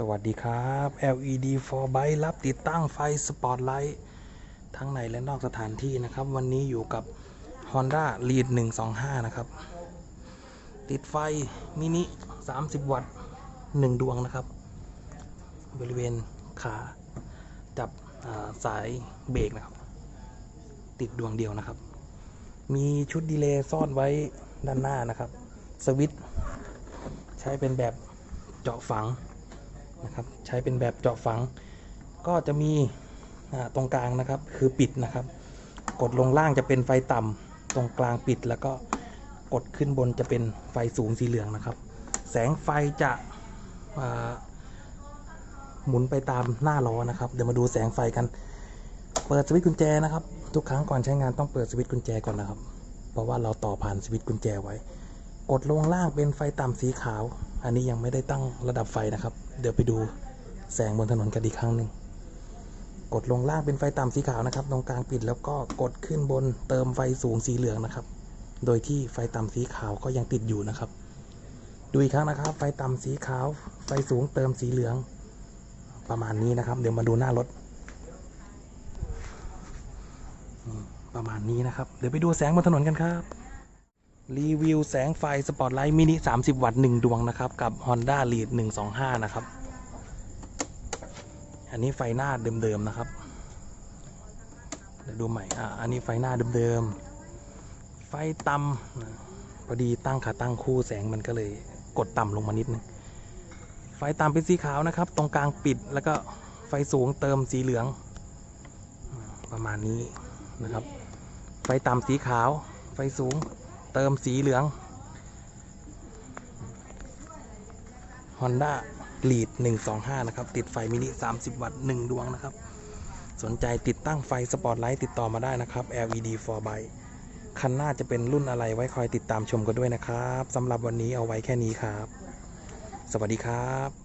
สวัสดีครับ LED for bike รับติดตั้งไฟสปอตไลท์ทั้งในและนอกสถานที่นะครับ วันนี้อยู่กับ Honda Lead 125 นะครับ ติดไฟมินิ 30 วัตต์ 1 ดวงนะครับ บริเวณขาจับาสายเบรกนะครับ ติดดวงเดียวนะครับ มีชุดดีเลย์ซ่อนไว้ด้านหน้านะครับ สวิตช์ใช้เป็นแบบเจาะฝัง นะครับใช้เป็นแบบเจาะฝัง ก็จะมีตรงกลางนะครับคือปิดนะครับ กดลงล่างจะเป็นไฟต่ำตรงกลางปิดแล้วก็กดขึ้นบนจะเป็นไฟสูงสีเหลืองนะครับ แสงไฟจะหมุนไปตามหน้าล้อนะครับ เดี๋ยวมาดูแสงไฟกัน เปิดสวิตช์กุญแจนะครับ ทุกครั้งก่อนใช้งานต้องเปิดสวิตช์กุญแจก่อนนะครับ เพราะว่าเราต่อผ่านสวิตช์กุญแจไว้ กดลงล่างเป็นไฟต่ำสีขาว อันนี้ยังไม่ได้ตั้งระดับไฟนะครับ เดี๋ยวไปดูแสงบนถนนกันอีกครั้งหนึ่ง กดลงล่างเป็นไฟต่ำสีขาวนะครับ ตรงกลางปิดแล้วก็กดขึ้นบนเติมไฟสูงสีเหลืองนะครับ โดยที่ไฟต่ำสีขาวก็ยังติดอยู่นะครับ ดูอีกครั้งนะครับ ไฟต่ำสีขาว ไฟสูงเติมสีเหลือง ประมาณนี้นะครับ เดี๋ยวมาดูหน้ารถประมาณนี้นะครับ เดี๋ยวไปดูแสงบนถนนกันครับ รีวิวแสงไฟสปอตไลท์มินิ 30 วัตต์1ดวงนะครับ กับ Honda Lead 125 นะครับ อันนี้ไฟหน้าเดิมๆนะครับ เดี๋ยวดูใหม่ อะ อันนี้ไฟหน้าเดิมๆ ไฟต่ำพอดีตั้งขาตั้งคู่แสงมันก็เลยกดต่ำลงมานิดนึง ไฟต่ำเป็นสีขาวนะครับ ตรงกลางปิดแล้วก็ไฟสูงเติมสีเหลือง ประมาณนี้นะครับ ไฟต่ำสีขาว ไฟสูง เติมสีเหลือง Honda Lead 125 นะครับ ติดไฟมินิ 30 วัตต์ 1 ดวงนะครับ สนใจติดตั้งไฟสปอตไลท์ติดต่อมาได้นะครับ LED for bike คันหน้าจะเป็นรุ่นอะไรไว้คอยติดตามชมกันด้วยนะครับสำหรับวันนี้เอาไว้แค่นี้ครับ สวัสดีครับ